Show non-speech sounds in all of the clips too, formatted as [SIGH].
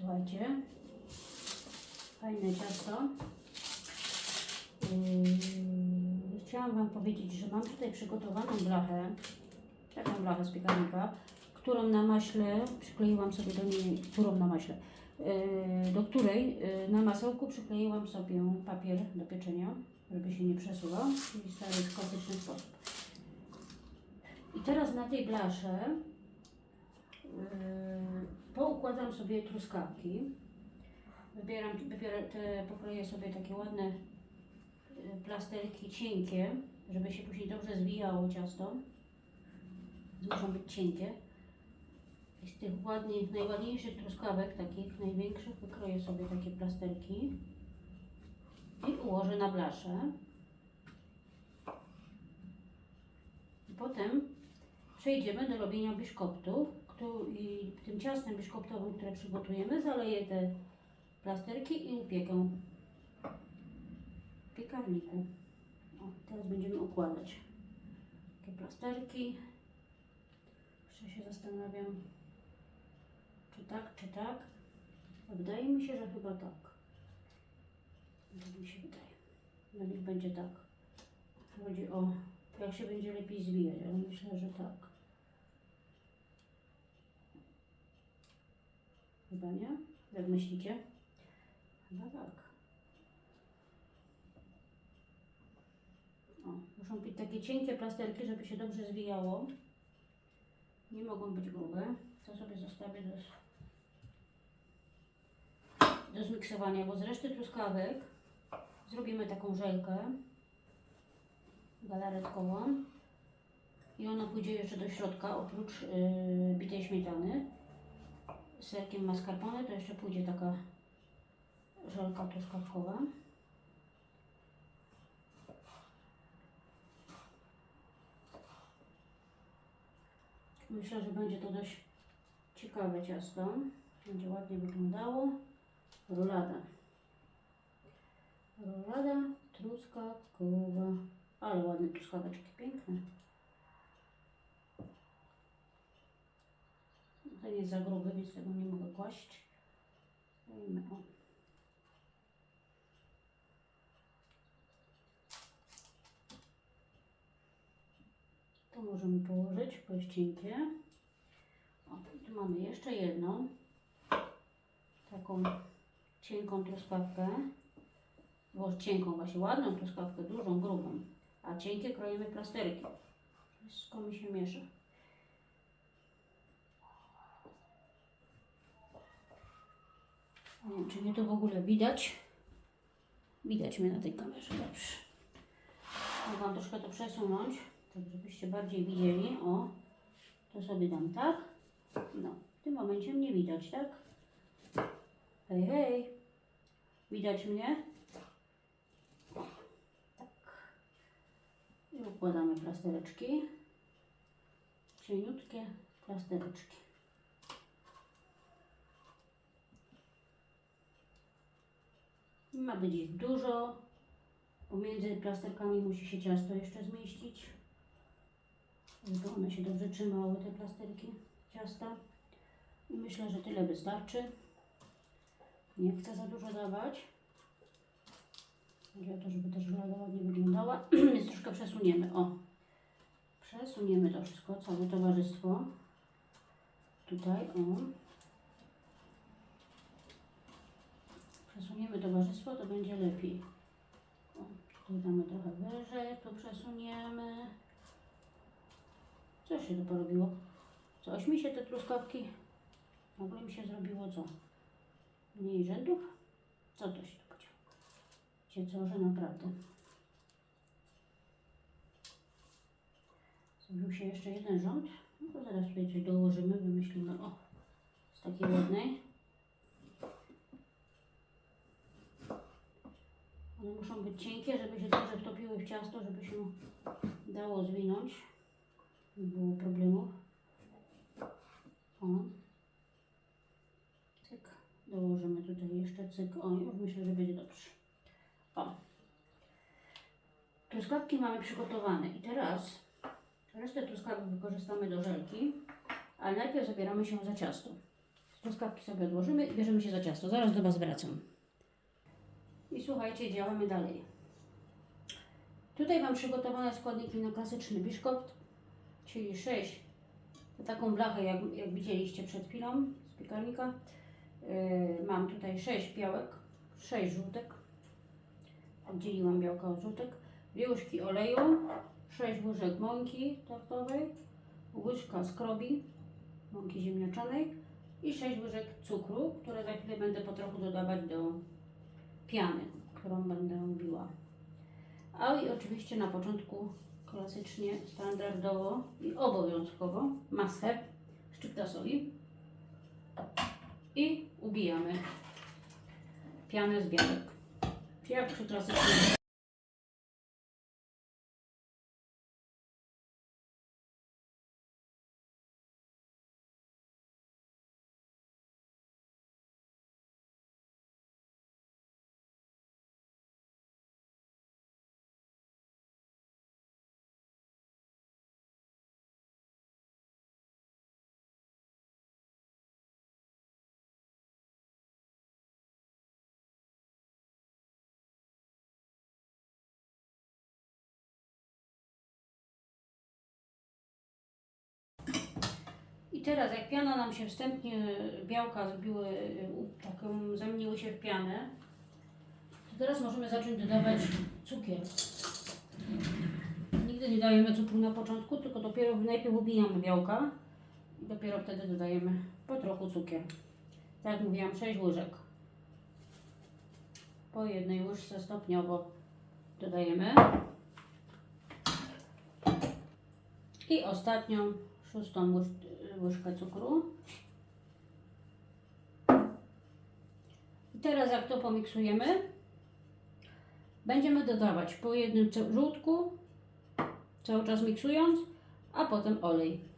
Słuchajcie, fajne ciasto. Yy, Chciałam Wam powiedzieć, że mam tutaj przygotowaną blachę, taką blachę z piekarnika, którą na maśle przykleiłam sobie do niej, którą na maśle, yy, do której yy, na masełku przykleiłam sobie papier do pieczenia, żeby się nie przesuwał i stary w klasyczny sposób. I teraz na tej blasze yy, poukładam sobie truskawki. Wybieram, wybieram te, pokroję sobie takie ładne y, plasterki cienkie, żeby się później dobrze zwijało ciasto. Muszą być cienkie. I z tych ładnych, najładniejszych truskawek, takich największych, wykroję sobie takie plasterki i ułożę na blaszę. I potem przejdziemy do robienia biszkoptów. Któ- I tym ciastem biszkoptowym, które przygotujemy, zaleję te plasterki i upiekę w piekarniku. O, teraz będziemy układać takie plasterki. Jeszcze się zastanawiam, czy tak, czy tak. Wydaje mi się, że chyba tak. Tak mi się wydaje. No niech będzie tak. Chodzi o jak się będzie lepiej zwijać, ale myślę, że tak. Chyba nie? Jak myślicie? Chyba tak. O, muszą być takie cienkie plasterki, żeby się dobrze zwijało. Nie mogą być grube. To sobie zostawię do, do zmiksowania, bo z reszty truskawek zrobimy taką żelkę galaretkową i ona pójdzie jeszcze do środka, oprócz yy, bitej śmietany serkiem mascarpone, to jeszcze pójdzie taka żelka truskawkowa. Myślę, że będzie to dość ciekawe ciasto. Będzie ładnie wyglądało. Rolada. Rolada truskawkowa. Ale ładne truskaweczki, piękne. Nie jest za grube, więc tego nie mogę kłaść. Dajmy o. To możemy położyć, bo jest cienkie. O, tu mamy jeszcze jedną. Taką cienką truskawkę. Bo cienką właśnie, ładną truskawkę, dużą, grubą. A cienkie kroimy plasterki. Wszystko mi się miesza. Nie wiem, czy mnie to w ogóle widać. Widać mnie na tej kamerze, dobrze. Mogłam troszkę to przesunąć, tak żebyście bardziej widzieli. O, to sobie dam tak. No, w tym momencie mnie widać, tak? Hej, hej. Widać mnie? Tak. I układamy plastereczki. Cieniutkie plastereczki. Ma być ich dużo. Pomiędzy plasterkami musi się ciasto jeszcze zmieścić. Żeby one się dobrze trzymały, te plasterki ciasta. I myślę, że tyle wystarczy. Nie chcę za dużo dawać. Chodzi o to, żeby też żelada ładnie wyglądała. [CLEARS THROAT] Więc troszkę przesuniemy. O! Przesuniemy to wszystko, całe towarzystwo. Tutaj, o. Przesuniemy towarzystwo, to będzie lepiej. O, tutaj damy trochę wyżej, tu przesuniemy. Co się tu porobiło? Coś mi się te truskawki, nagle mi się zrobiło co? Mniej rzędów? Co to się tu podziało? Co, że naprawdę. Zrobił się jeszcze jeden rząd. No to zaraz tutaj coś dołożymy, wymyślimy. O, z takiej ładnej. One muszą być cienkie, żeby się dobrze wtopiły w ciasto, żeby się dało zwinąć. Nie było problemów. O. Cyk. Dołożymy tutaj jeszcze cyk. O, już myślę, że będzie dobrze. O. Truskawki mamy przygotowane i teraz resztę truskawek wykorzystamy do żelki, ale najpierw zabieramy się za ciasto. Truskawki sobie odłożymy i bierzemy się za ciasto. Zaraz do Was wracam. I słuchajcie, działamy dalej. Tutaj mam przygotowane składniki na klasyczny biszkopt, czyli 6 na taką blachę, jak, jak widzieliście przed chwilą z piekarnika. Yy, mam tutaj 6 białek, 6 żółtek. Oddzieliłam białka od żółtek. Dwie łyżki oleju, 6 łyżek mąki tortowej, łyżka skrobi, mąki ziemniaczanej i 6 łyżek cukru, które za chwilę będę po trochu dodawać do piany, którą będę biła. A i oczywiście na początku klasycznie, standardowo i obowiązkowo masę szczypta soli i ubijamy pianę z białek. Jak przy klasycznym I teraz jak piana nam się wstępnie, białka zbiły, u- taką zamieniły się w pianę, to teraz możemy zacząć dodawać cukier. Nigdy nie dajemy cukru na początku, tylko dopiero najpierw ubijamy białka i dopiero wtedy dodajemy po trochu cukier. Tak jak mówiłam, 6 łyżek. Po jednej łyżce stopniowo dodajemy. I ostatnią, szóstą łyż, łyżkę cukru. I teraz jak to pomiksujemy, będziemy dodawać po jednym żółtku, cały czas miksując, a potem olej.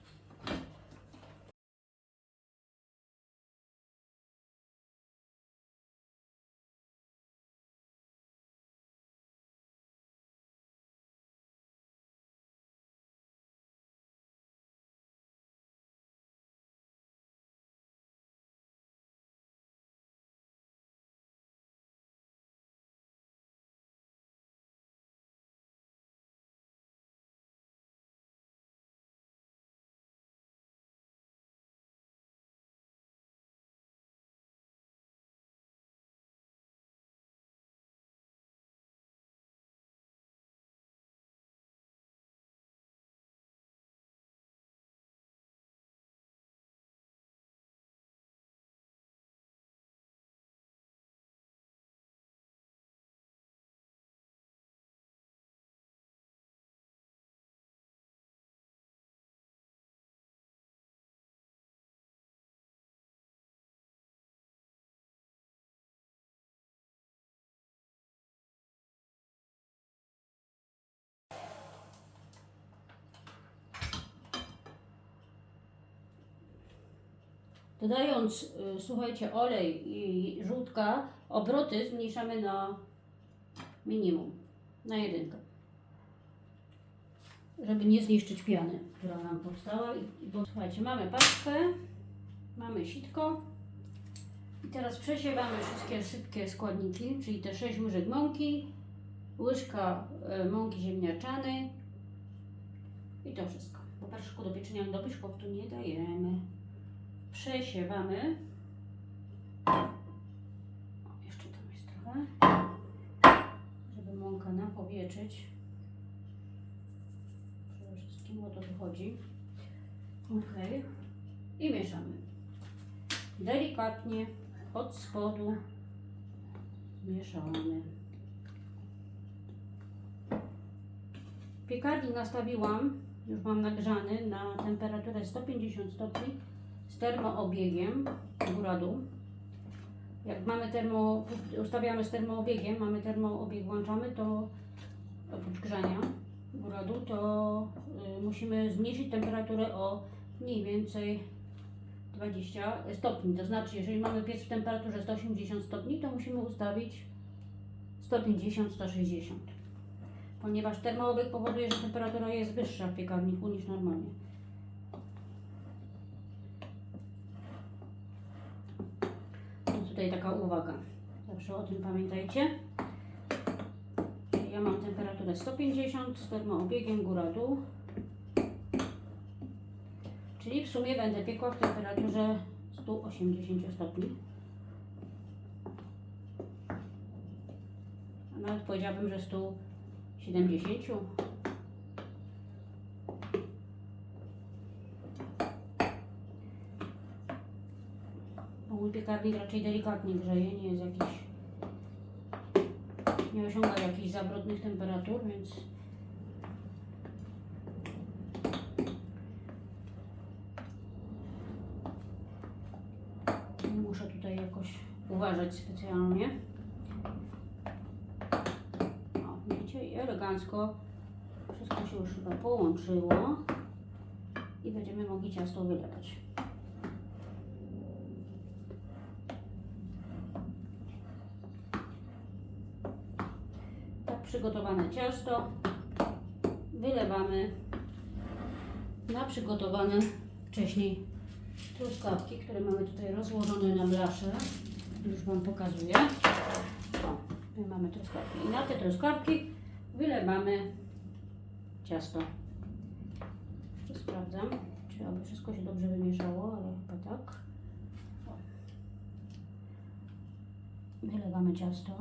Dodając, y, słuchajcie, olej i żółtka, obroty zmniejszamy na minimum, na jedynkę. Żeby nie zniszczyć piany, która nam powstała. Bo słuchajcie, mamy paczkę, mamy sitko. I teraz przesiewamy wszystkie sypkie składniki, czyli te 6 łyżek mąki, łyżka y, mąki ziemniaczanej i to wszystko. Po do pieczenia do biszkoptu nie dajemy przesiewamy. O, jeszcze tam jest trochę, żeby mąka nam powietrzyć. Przede wszystkim o to tu chodzi. Ok. I mieszamy. Delikatnie od spodu mieszamy. Piekarnik nastawiłam, już mam nagrzany na temperaturę 150 stopni z termoobiegiem góra-dół. Jak mamy termo, ustawiamy z termoobiegiem, mamy termoobieg, włączamy, to oprócz grzania góra-dół, to y, musimy zmniejszyć temperaturę o mniej więcej 20 stopni. To znaczy, jeżeli mamy piec w temperaturze 180 stopni, to musimy ustawić 150-160. ponieważ termoobieg powoduje, że temperatura jest wyższa w piekarniku niż normalnie. Więc tutaj taka uwaga. Zawsze o tym pamiętajcie. Ja mam temperaturę 150 z termoobiegiem góra-dół. Czyli w sumie będę piekła w temperaturze 180 stopni. Nawet powiedziałabym, że 170. Bo mój piekarnik raczej delikatnie grzeje, nie jest jakiś nie osiąga jakichś zawrotnych temperatur, więc muszę tutaj jakoś uważać specjalnie. O, widzicie, elegancko wszystko się już chyba połączyło i będziemy mogli ciasto wylewać. Tak przygotowane ciasto wylewamy na przygotowane wcześniej truskawki, które mamy tutaj rozłożone na blasze. Już Wam pokazuję. O, my mamy truskawki. I na te truskawki wylewamy ciasto. Jeszcze sprawdzam, czy aby wszystko się dobrze wymieszało, ale chyba tak. Wylewamy ciasto.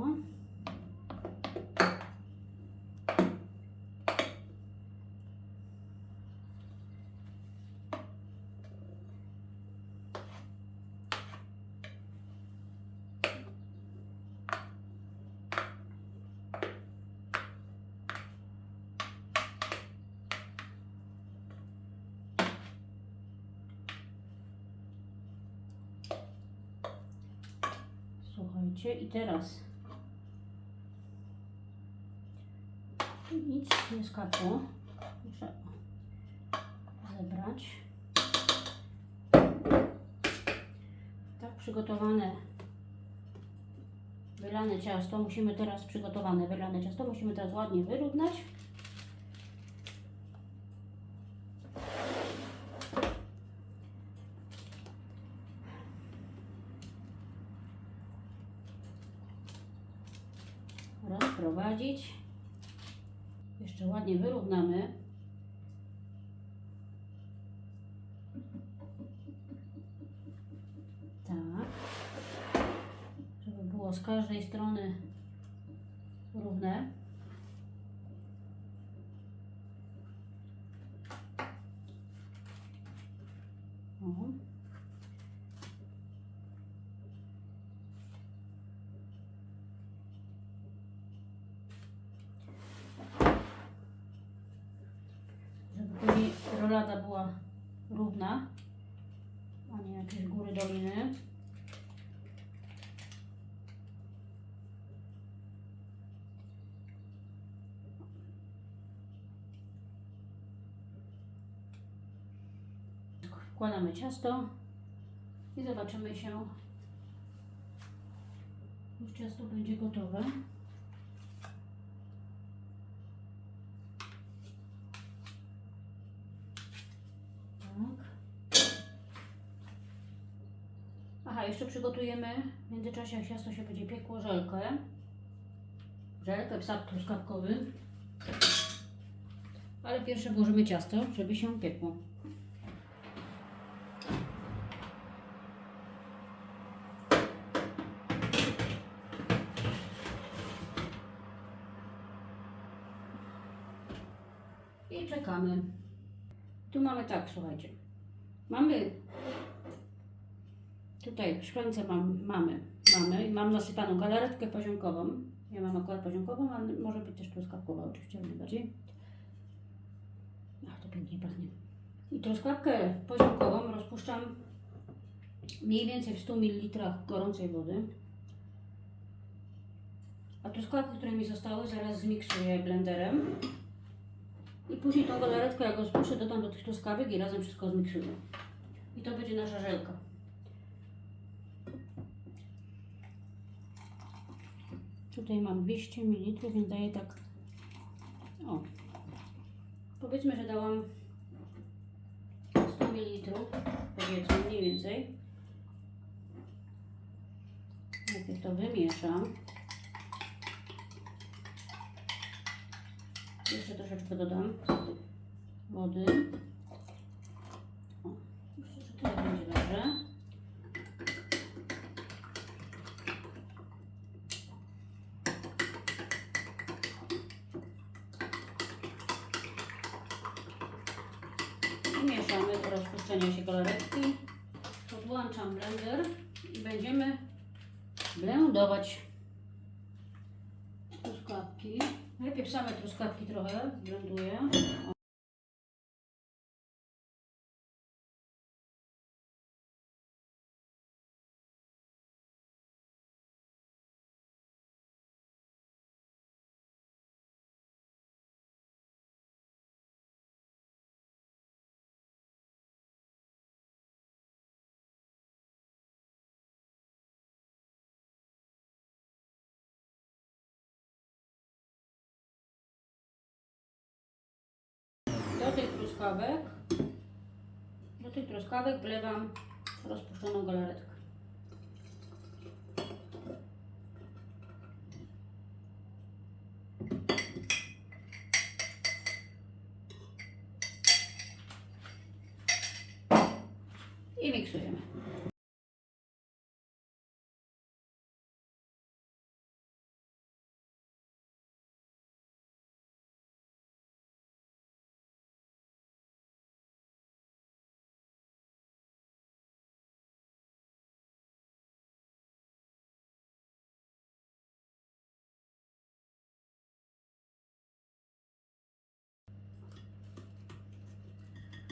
Słuchajcie, i teraz nic nie skapło. Muszę zebrać. Tak przygotowane wylane ciasto musimy teraz przygotowane wylane ciasto musimy teraz ładnie wyrównać. Rozprowadzić. Jeszcze ładnie wyrównamy. Tak. Żeby było z każdej strony równe. O. żeby później rolada była równa, a nie jakieś góry doliny. Wkładamy ciasto i zobaczymy się. Już ciasto będzie gotowe. Tak. Aha, jeszcze przygotujemy w międzyczasie, jak ciasto się będzie piekło, żelkę. Żelkę, psak truskawkowy. Ale pierwsze włożymy ciasto, żeby się piekło. Czekamy. Tu mamy tak, słuchajcie. Mamy tutaj w szklance mam, mamy, mamy i mam nasypaną galaretkę pozionkową. Ja mam akurat pozionkową, ale może być też truskawkowa oczywiście, jak najbardziej. Ach, to pięknie pachnie. I truskawkę pozionkową rozpuszczam mniej więcej w 100 ml gorącej wody. A truskawki, które mi zostały, zaraz zmiksuję blenderem. I później tą galaretkę, jak rozpuszczę, dodam do tych truskawek i razem wszystko zmiksuję. I to będzie nasza żelka. Tutaj mam 200 ml, więc daję tak O. Powiedzmy, że dałam 100 ml, powiedzmy mniej więcej. Najpierw to wymieszam. Jeszcze troszeczkę dodam wody. O, myślę, że tyle będzie dobrze. I mieszamy do rozpuszczenia się galaretki. Podłączam blender i będziemy blendować truskawki. Same truskawki trochę blenduję. Do tych truskawek, do tych truskawek wlewam rozpuszczoną galaretkę. I miksujemy.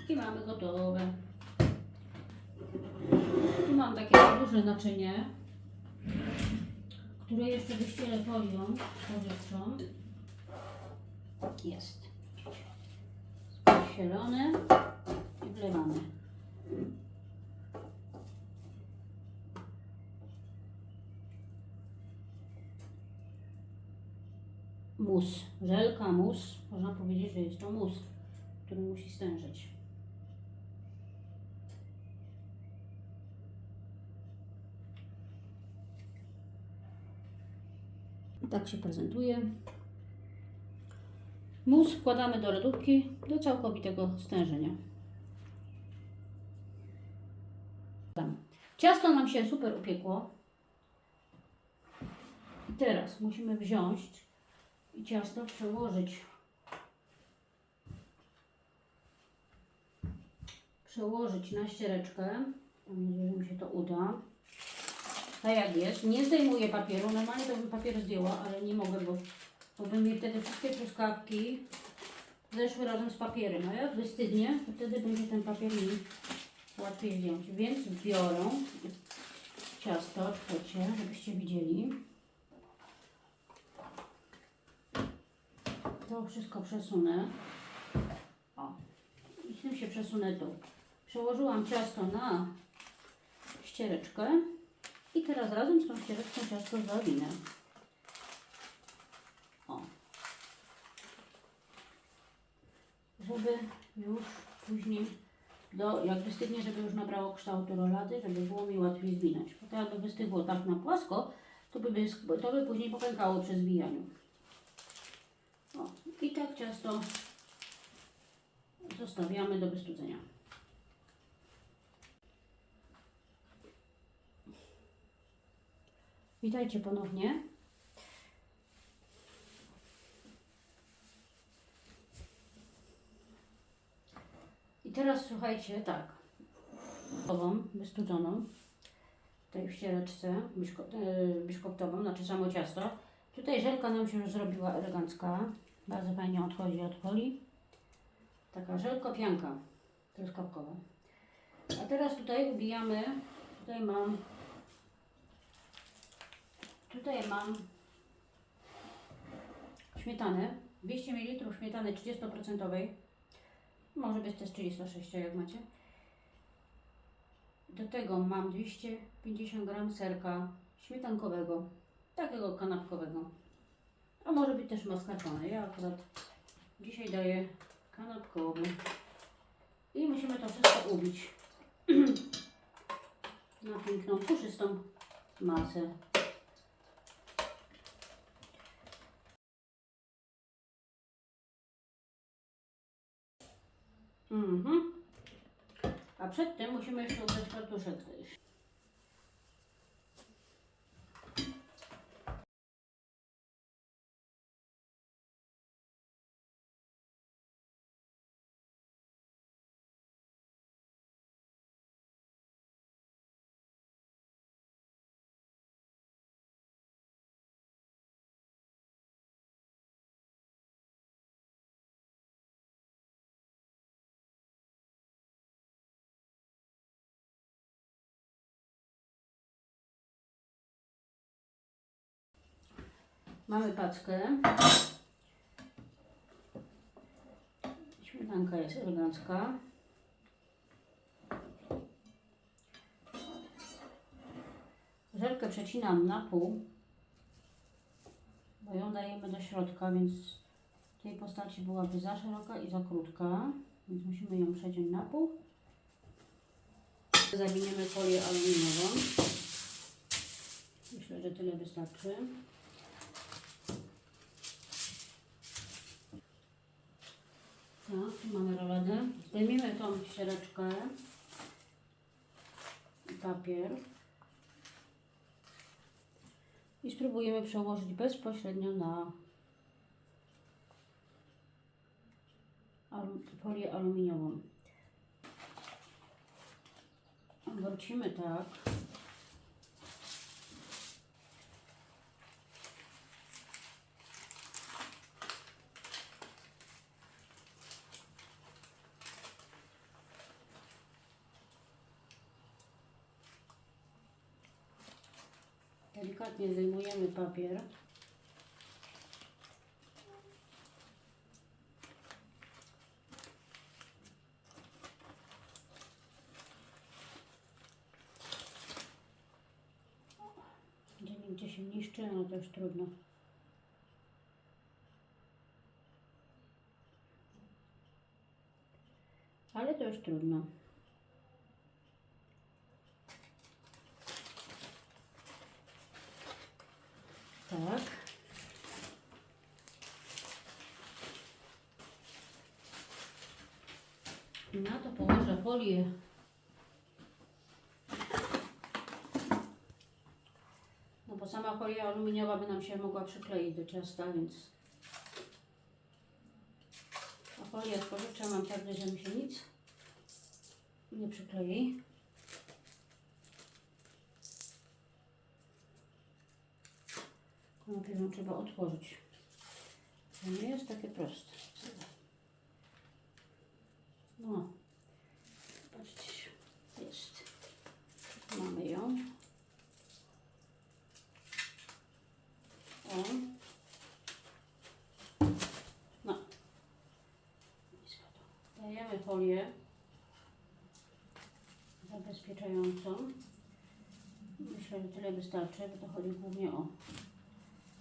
I mamy gotowe. Tu mam takie duże naczynie, które jeszcze wyścielę folią spożywczą. Jest. Ścielone i wlewamy. Mus, żelka, mus. Można powiedzieć, że jest to mus, który musi stężyć. Tak się prezentuje. Mus wkładamy do lodówki do całkowitego stężenia. Ciasto nam się super upiekło. I teraz musimy wziąć i ciasto przełożyć. Przełożyć na ściereczkę. Mam nadzieję, że mi się to uda tak jak jest. Nie zdejmuję papieru. Normalnie to bym papier zdjęła, ale nie mogę, bo, bo by mi wtedy wszystkie truskawki zeszły razem z papierem. A jak wystydnie, wtedy będzie ten papier mi łatwiej zdjąć. Więc biorę ciasto, czekajcie, żebyście widzieli. To wszystko przesunę. O. I tym się przesunę tu. Przełożyłam ciasto na ściereczkę. I teraz razem z tą ściereczką ciasto zawinę. O. Żeby już później, do, jak wystygnie, żeby już nabrało kształtu rolady, żeby było mi łatwiej zwinąć. Bo to jakby wystygło tak na płasko, to by, to by później popękało przy zwijaniu. O. I tak ciasto zostawiamy do wystudzenia. Witajcie ponownie. I teraz słuchajcie, tak. Ową, wystudzoną, tej w ściereczce e, biszkoptową, znaczy samo ciasto. Tutaj żelka nam się już zrobiła elegancka. Bardzo fajnie odchodzi od folii. Taka żelkopianka truskawkowa. A teraz tutaj wbijamy, tutaj mam Tutaj mam śmietanę, 200 ml śmietany 30%. Może być też 36 jak macie. Do tego mam 250 g serka śmietankowego, takiego kanapkowego. A może być też mascarpone. Ja akurat Dzisiaj daję kanapkowy. I musimy to wszystko ubić [CLEARS THROAT] na piękną, puszystą masę. Mhm. A przed tym musimy jeszcze ubrać kartuszek. Mamy paczkę. Śmietanka jest elegancka. Żelkę przecinam na pół, bo ją dajemy do środka, więc w tej postaci byłaby za szeroka i za krótka, więc musimy ją przeciąć na pół. Zawiniemy folię aluminiową. Myślę, że tyle wystarczy. Tak, tu mamy roledę. Zdejmiemy tą ściereczkę i papier i spróbujemy przełożyć bezpośrednio na folię aluminiową. Obrócimy tak. Delikatnie zdejmujemy papier. Gdzie się niszczy, no to już trudno. Ale to już trudno. Tak. Na to folię. No bo sama folia aluminiowa by nam się mogła przykleić do ciasta, więc... A folię spożywczą mam tak, że mi się nic nie przyklei. Najpierw trzeba otworzyć. To nie jest takie proste. No. Patrzcie. Jest. Mamy ją. O. No. I spadło. Dajemy folię zabezpieczającą. Myślę, że tyle wystarczy, bo to chodzi głównie o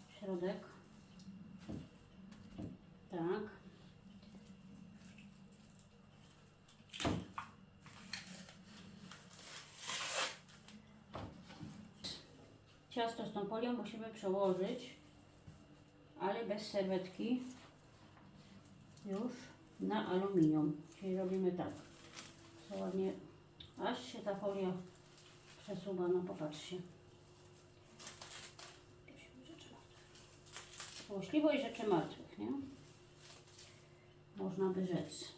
środek. Tak. Ciasto z tą folią musimy przełożyć, ale bez serwetki już na aluminium. Czyli robimy tak. Ładnie, aż się ta folia przesuwa, no popatrzcie. Złośliwość rzeczy martwych, nie? Można by rzec.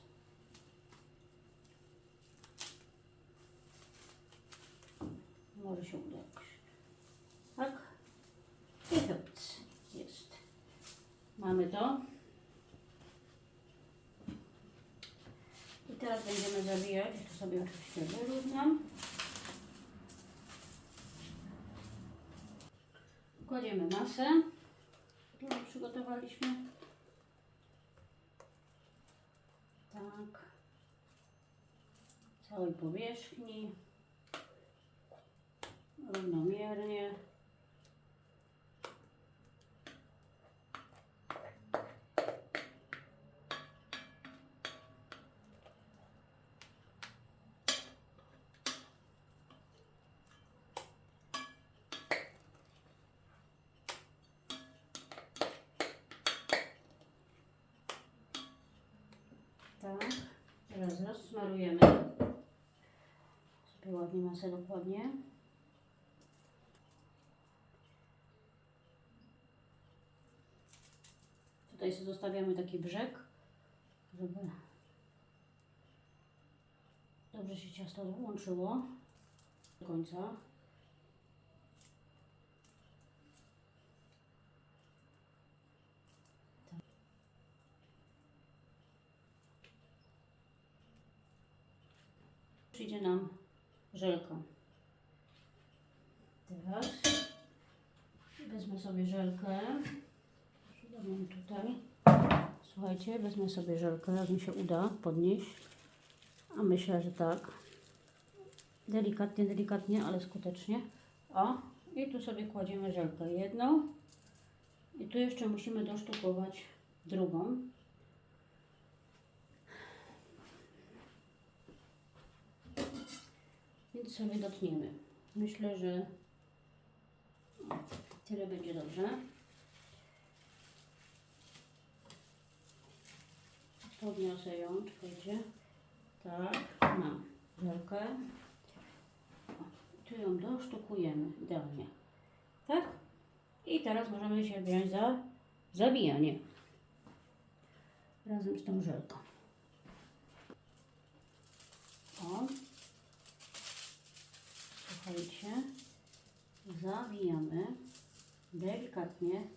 Może się uda jakoś. Tak. I hyc. Jest. Mamy to. I teraz będziemy zawijać. To sobie oczywiście wyrównam. Kładziemy masę którą przygotowaliśmy. Tak. Całej powierzchni. Równomiernie. teraz rozsmarujemy. Ładnie masę dokładnie. Tutaj sobie zostawiamy taki brzeg, żeby dobrze się ciasto łączyło do końca. Przyjdzie nam żelka. Teraz wezmę sobie żelkę. Ją tutaj. Słuchajcie, wezmę sobie żelkę, jak mi się uda podnieść. A myślę, że tak. Delikatnie, delikatnie, ale skutecznie. O, i tu sobie kładziemy żelkę jedną. I tu jeszcze musimy dosztukować drugą. Więc sobie dotniemy. Myślę, że tyle będzie dobrze. Podniosę ją, czekajcie. Tak, mam żelkę. Tu ją dosztukujemy idealnie. Tak? I teraz możemy się wziąć za zabijanie. Razem z tą żelką. O. Słuchajcie. Zawijamy delikatnie.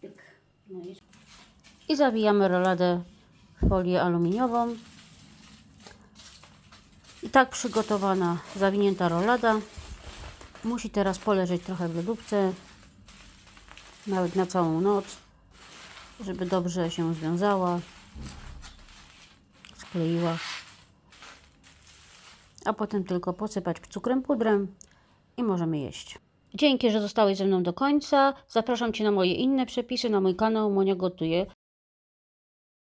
Tyk. No i i zawijamy roladę w folię aluminiową. I tak przygotowana, zawinięta rolada musi teraz poleżeć trochę w lodówce, nawet na całą noc, żeby dobrze się związała, skleiła. A potem tylko posypać cukrem pudrem i możemy jeść. Dzięki, że zostałeś ze mną do końca. Zapraszam Cię na moje inne przepisy, na mój kanał Monia Gotuje.